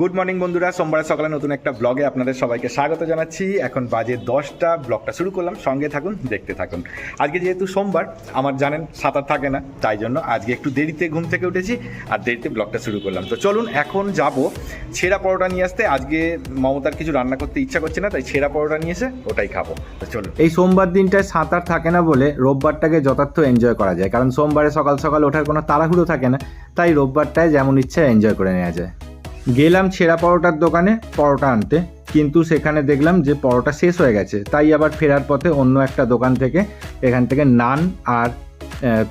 Good morning বন্ধুরা। সোমবার সকালে নতুন একটা ব্লগে আপনাদের সবাইকে স্বাগত জানাচ্ছি। এখন বাজে দশটা। ব্লগটা শুরু করলাম। সঙ্গে থাকুন, দেখতে থাকুন। আজকে যেহেতু সোমবার, আমার জানেন সাঁতার থাকে না, তাই জন্য আজকে একটু দেরিতে ঘুম থেকে উঠেছি আর দেরিতে ব্লগটা শুরু করলাম। তো চলুন, এখন যাব ছেঁড়া পরোটা নিয়ে আসতে। আজকে মমতার কিছু রান্না করতে ইচ্ছা করছে না, তাই ছেঁড়া পরোটা নিয়ে এসে ওটাই খাব। তো চলুন। এই সোমবার দিনটায় সাঁতার থাকে না বলে রোববারটাকে যথার্থ এনজয় করা যায়। কারণ সোমবারে সকাল সকাল ওঠার কোনো তাড়াহুড়ো থাকে না, তাই রোববারটায় যেমন ইচ্ছা এনজয় করে নেওয়া যায়। গেলাম ছেঁড়া পরোটার দোকানে পরোটা আনতে, কিন্তু সেখানে দেখলাম যে পরোটা শেষ হয়ে গেছে। তাই আবার ফেরার পথে অন্য একটা দোকান থেকে, এখান থেকে নান আর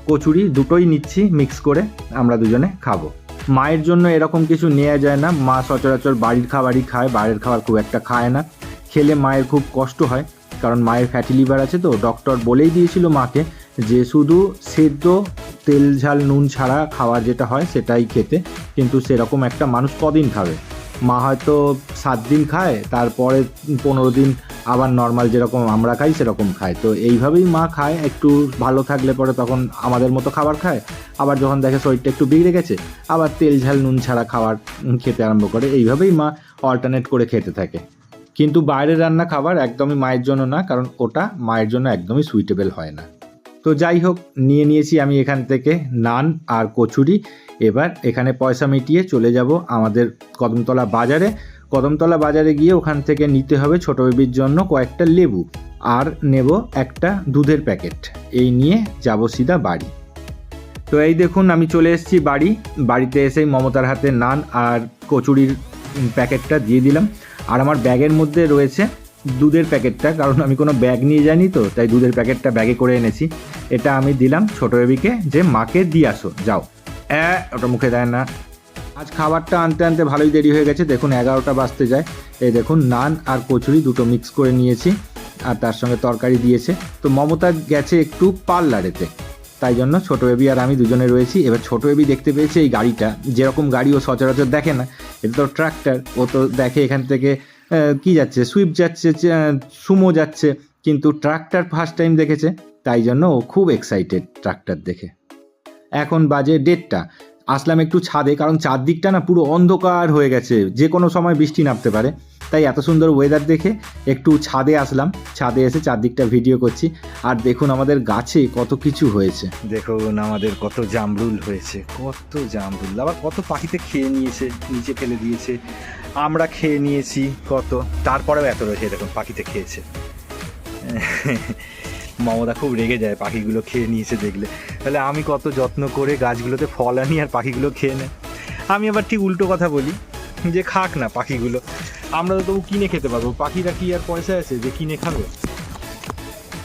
কচুরি দুটোই নিচ্ছি মিক্স করে, আমরা দুজনে খাব। মায়ের জন্য এরকম কিছু নেওয়া যায় না। মা সচরাচর বাড়ির খাবারই খায়, বাইরের খাবার খুব একটা খায় না। খেলে মায়ের খুব কষ্ট হয়, কারণ মায়ের ফ্যাটি লিভার আছে তো। ডক্টর বলেই দিয়েছিল মাকে যে শুধু সেদ্ধ তেল, ঝাল, নুন ছাড়া খাবার যেটা হয় সেটাই খেতে। কিন্তু সেরকম একটা মানুষ কদিন খাবে? মা হয়তো সাত দিন খায়, তারপরে পনেরো দিন আবার নর্মাল যেরকম আমরা খাই সেরকম খায়। তো এইভাবেই মা খায়, একটু ভালো থাকলে পরে তখন আমাদের মতো খাবার খায়। আবার যখন দেখে শরীরটা একটু বিগড়ে গেছে, আবার তেল, ঝাল, নুন ছাড়া খাবার খেতে আরম্ভ করে। এইভাবেই মা অল্টারনেট করে খেতে থাকে। কিন্তু বাইরের রান্না খাবার একদমই মায়ের জন্য না, কারণ ওটা মায়ের জন্য একদমই সুইটেবল হয় না। তো যাই হোক, নিয়ে নিয়েছি আমি এখান থেকে নান আর কচুরি। এবার এখানে পয়সা মিটিয়ে চলে যাব আমাদের কদমতলা বাজারে। কদমতলা বাজারে গিয়ে ওখান থেকে নিতে হবে ছোট বেবির জন্য কয়েকটা লেবু আর নেব একটা দুধের প্যাকেট। এই নিয়ে যাব সিধা বাড়ি। তো এই দেখুন, আমি চলে এসেছি বাড়ি। বাড়িতে এসেই মমতার হাতে নান আর কচুরির প্যাকেটটা দিয়ে দিলাম। আর আমার ব্যাগের মধ্যে রয়েছে দুধের প্যাকেটটা, কারণ আমি কোনো ব্যাগ নিয়ে যাইনি তো, তাই দুধের প্যাকেটটা ব্যাগে করে এনেছি। এটা আমি দিলাম ছোটো বেবিকে, যে মাকে দিয়ে আসো, যাও। অ্যা ওটা মুখে দেয় না। আজ খাবারটা আনতে আনতে ভালোই দেরি হয়ে গেছে, দেখুন এগারোটা বাজতে যায়। এই দেখুন, নান আর কচুরি দুটো মিক্স করে নিয়েছি, আর তার সঙ্গে তরকারি দিয়েছে। তো মমতা গেছে একটু পার্লারেতে, তাই জন্য ছোটো বেবি আর আমি দুজনে রয়েছি। এবার ছোটো বেবি দেখতে পেয়েছে এই গাড়িটা, যেরকম গাড়ি ও সচরাচর দেখে না, এটা তো ট্রাক্টর, ও তো দেখে এখান থেকে কি যাচ্ছে? সুইফট যাচ্ছে সুমো যাচ্ছে, কিন্তু ট্রাক্টর ফার্স্ট টাইম দেখেছে, তাই জন্য ও খুব এক্সাইটেড ট্রাক্টর দেখে। এখন বাজে ডেটটা আসলাম একটু ছাদে, কারণ চারদিকটা না পুরো অন্ধকার হয়ে গেছে, যে কোনো সময় বৃষ্টি নামতে পারে। তাই এত সুন্দর ওয়েদার দেখে একটু ছাদে আসলাম, ছাদে এসে চারদিকটা ভিডিও করছি। আর দেখুন আমাদের গাছে কত কিছু হয়েছে। দেখুন আমাদের কত জামরুল হয়েছে, কত জামরুল। আবার কত পাখিতে খেয়ে নিয়েছে, নিচে ফেলে দিয়েছে। আমরা খেয়ে নিয়েছি কত, তারপরেও এত রয়েছে, দেখুন, পাখিতে খেয়েছে। মমতা খুব রেগে যায় পাখিগুলো খেয়ে নিয়েছে দেখলে। তাহলে আমি কত যত্ন করে গাছগুলোতে ফল আনি আর পাখিগুলো খেয়ে নেয়। আমি আবার ঠিক উল্টো কথা বলি, যে খাক না পাখিগুলো। আমরা তো তবু কিনে খেতে পারব। পাখিরা কি আর পয়সা আছে যে কিনে খাবে?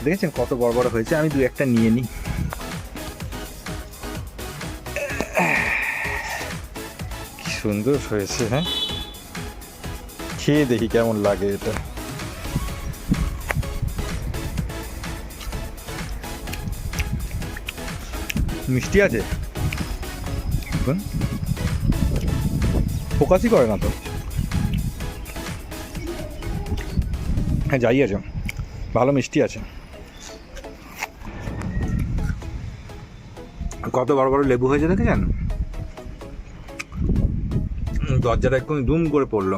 দেখেছেন কত বড় বড় হয়েছে? আমি দু একটা নিয়ে নিই। কি সুন্দর হয়েছে হ্যাঁ? খেয়ে দেখি কেমন লাগে এটা। মিষ্টি আছে। ফোকাসই করে না তো। হ্যাঁ যাই আছে। ভালো মিষ্টি আছে। কত বড় বড় লেবু হয়েছে দেখেছেন? দরজাটা একদম দুম করে পড়ল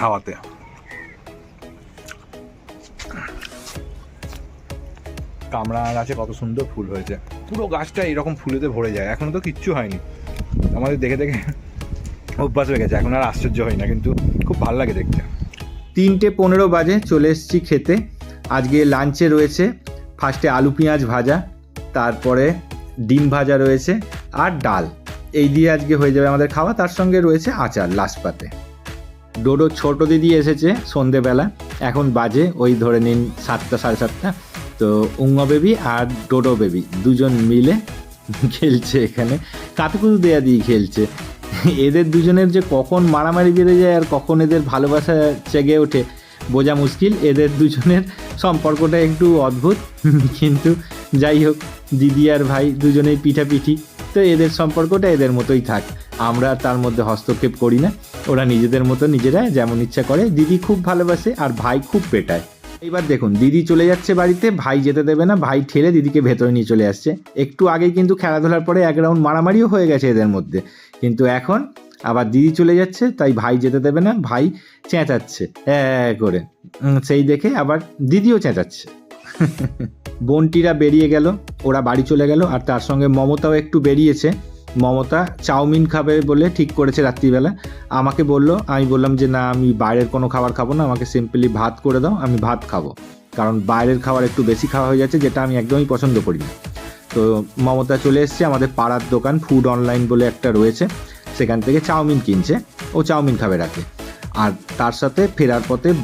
হাওয়াতে। কামড়া গাছে কত সুন্দর ফুল হয়েছে। পুরো গাছটা এরকম ফুলেতে ভরে যায়। এখনও তো কিচ্ছু হয়নি। আমাদের দেখে দেখে অভ্যাস হয়ে গেছে। এখন আর আশ্চর্য হয় না, কিন্তু খুব ভালো লাগে দেখতে। তিনটে পনেরো বাজে চলে এসেছি খেতে। আজকে লাঞ্চে রয়েছে ফার্স্টে আলু পেঁয়াজ ভাজা, তারপরে ডিম ভাজা রয়েছে আর ডাল। এই দিয়ে আজকে হয়ে যাবে আমাদের খাওয়া। তার সঙ্গে রয়েছে আচার লাস্ট পাতে ডোডো ছোট দিদি এসেছে সন্ধেবেলা। এখন বাজে, ওই ধরে নিন সাতটা, সাড়ে সাতটা। তো উঙ্গ বেবি আর ডোডো বেবি, দুজন মিলে খেলছে এখানে। কাতুকুতু দেয়া দিয়ে খেলছে। এদের দুজনের যে কখন মারামারি বেড়ে যায় আর কখন এদের ভালোবাসা জেগে ওঠে বোঝা মুশকিল। এদের দুজনের সম্পর্কটা একটু অদ্ভুত, কিন্তু যাই হোক, দিদি আর ভাই দুজনেই পিঠাপিঠি। তো এদের সম্পর্কটা এদের মতোই থাক, আমরা তার মধ্যে হস্তক্ষেপ করি না। ওরা নিজেদের মতো নিজেরা যেমন ইচ্ছা করে। দিদি খুব ভালোবাসে আর ভাই খুব পেটায়। এইবার দেখুন, দিদি চলে যাচ্ছে বাড়িতে, ভাই যেতে দেবে না, ভাই ঠেলে দিদিকে ভেতরে নিয়ে চলে আসছে। একটু আগে কিন্তু খেলাধুলার পরে এক রাউন্ড মারামারিও হয়ে গেছে এদের মধ্যে। কিন্তু এখন আবার দিদি চলে যাচ্ছে, তাই ভাই যেতে দেবে না, ভাই চেঁচাচ্ছে হ্যাঁ করে। সেই দেখে আবার দিদিও চেঁচাচ্ছে। বোনটিরা বেরিয়ে গেল, ওরা বাড়ি চলে গেল, আর তার সঙ্গে মমতাও একটু বেরিয়েছে। মমতা, চাউমিন খাবে বলে ঠিক করেছে রাত্রিবেলা। আমাকে বলল, আমি বললাম যে, না, আমি বাইরের কোনো খাবার খাব না, আমাকে সিম্পলি ভাত করে দাও, আমি ভাত খাব। কারণ বাইরের খাবার একটু বেশি খাওয়া হয়ে যাচ্ছে, যেটা আমি একদমই পছন্দ করি না। তো মমতা চলে এসছে আমাদের পাড়ার দোকান ফুড অনলাইন বলে একটা রয়েছে। সেখান থেকে চাউমিন কিনছে, ও চাউমিন খাবে রাতে। আর তার সাথে ফেরার পথে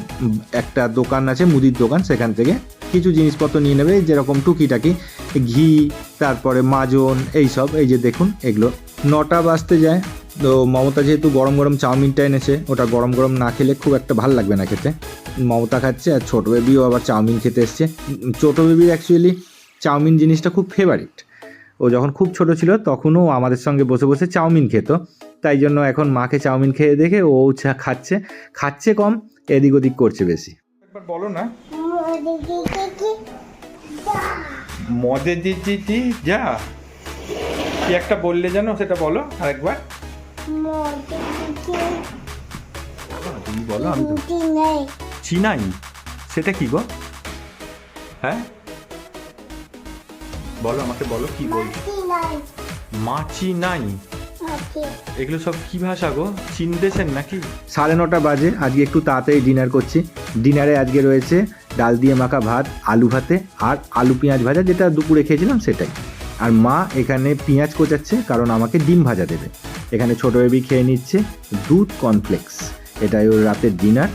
একটা দোকান আছে, মুদির দোকান, সেখান থেকে কিছু জিনিসপত্র নিয়ে নেবে, যেরকম টুকিটাকি, ঘি, তারপরে মাজন, এইসব। এই যে দেখুন, এগুলো। নটা বাজতে যায়। তো মমতা যেহেতু গরম গরম চাউমিনটা এনেছে, ওটা গরম গরম না খেলে খুব একটা ভালো লাগবে না খেতে। মমতা খাচ্ছে আর ছোটো বেবিও আবার চাউমিন খেতে এসছে। ছোটো বেবির অ্যাকচুয়ালি চাউমিন জিনিসটা খুব ফেভারিট ও যখন খুব ছোট ছিল, তখনও আমাদের সঙ্গে বসে বসে চাউমিন খেত। তাই জন্য এখন মাকে চাউমিন খেয়ে দেখে ও খাচ্ছে। খাচ্ছে কম, এদিক ওদিক করছে বেশি। একবার বলো না মদে দিদি দি যা। কি একটা বললে যেন সেটা বলো আরেকবার। তুমি বলো আমি তো চিনাই সেটা কি গো? হ্যাঁ? বলো আমাকে বলো কি বল মাছি নাই। এগুলো সব কি ভাষা গো? চিনতেছেন নাকি? সাড়ে নটা বাজে আজকে একটু তাড়াতাড়ি ডিনার করছি। ডিনারে আজকে রয়েছে ডাল দিয়ে মাখা ভাত আলু ভাতে আর আলু পেঁয়াজ ভাজা যেটা দুপুরে খেয়েছিলাম সেটাই। আর মা এখানে পেঁয়াজ কোচাচ্ছে কারণ আমাকে ডিম ভাজা দেবে। এখানে ছোটো বেবি খেয়ে নিচ্ছে দুধ কর্নফ্লেক্স। এটাই ওর রাতের ডিনার।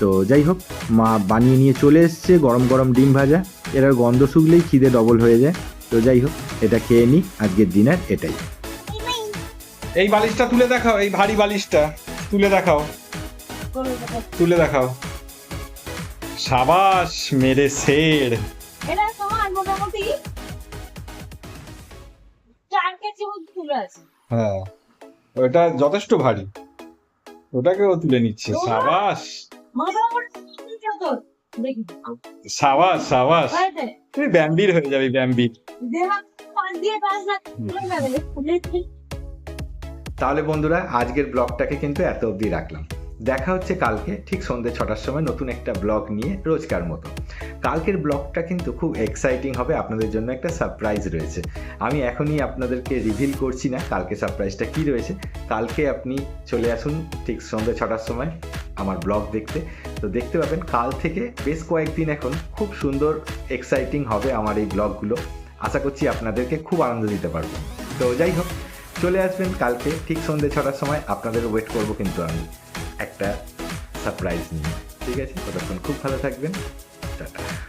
তো যাই হোক মা বানিয়ে নিয়ে চলে এসছে গরম গরম ডিম ভাজা। এটার গন্ধ শুকলেই খিদে ডবল হয়ে যায়। তো যাই হোক এটা খেয়ে নিই আজকের ডিনার এটাই। এই বালিশটা তুলে দেখাও এই ভারী বালিশটা তুলে দেখাও। তুলে দেখাও। সাবাস মেরে শের। এটা তোমার মোটামুটি চার কেজি মতো তুলে আছে। হ্যাঁ ওটা যথেষ্ট ভারী। ওটাকেও তুলে নিচ্ছে সাবাস। সাবাস সাবাস। তুমি ব্যাম্বির হয়ে যাবে ব্যাম্বির দিয়ে তাহলে বন্ধুরা, আজকের ব্লগটাকে কিন্তু এত অবধি রাখলাম। দেখা হচ্ছে কালকে, ঠিক সন্ধ্যে ছটার সময় নতুন একটা ব্লগ নিয়ে রোজকার মতো। কালকের ব্লগটা কিন্তু খুব এক্সাইটিং হবে, আপনাদের জন্য একটা সারপ্রাইজ রয়েছে। আমি এখনই আপনাদেরকে রিভিল করছি না কালকে সারপ্রাইজটা কী রয়েছে। কালকে আপনি চলে আসুন, ঠিক সন্ধ্যে ছটার সময় আমার ব্লগ দেখতে। তো দেখতে পাবেন, কাল থেকে বেশ কয়েকদিন এখন খুব সুন্দর এক্সাইটিং হবে আমার এই ব্লগগুলো। আশা করছি আপনাদেরকে খুব আনন্দ দিতে পারব। তো যাই হোক চলে আসবেন কালকে, ঠিক সন্ধ্যে ছটার সময়। আপনাদের ওয়েট করব কিন্তু আমি। একটা সারপ্রাইজ নিয়ে। ঠিক আছে? ততক্ষণ খুব ভালো থাকবেন। টাটা।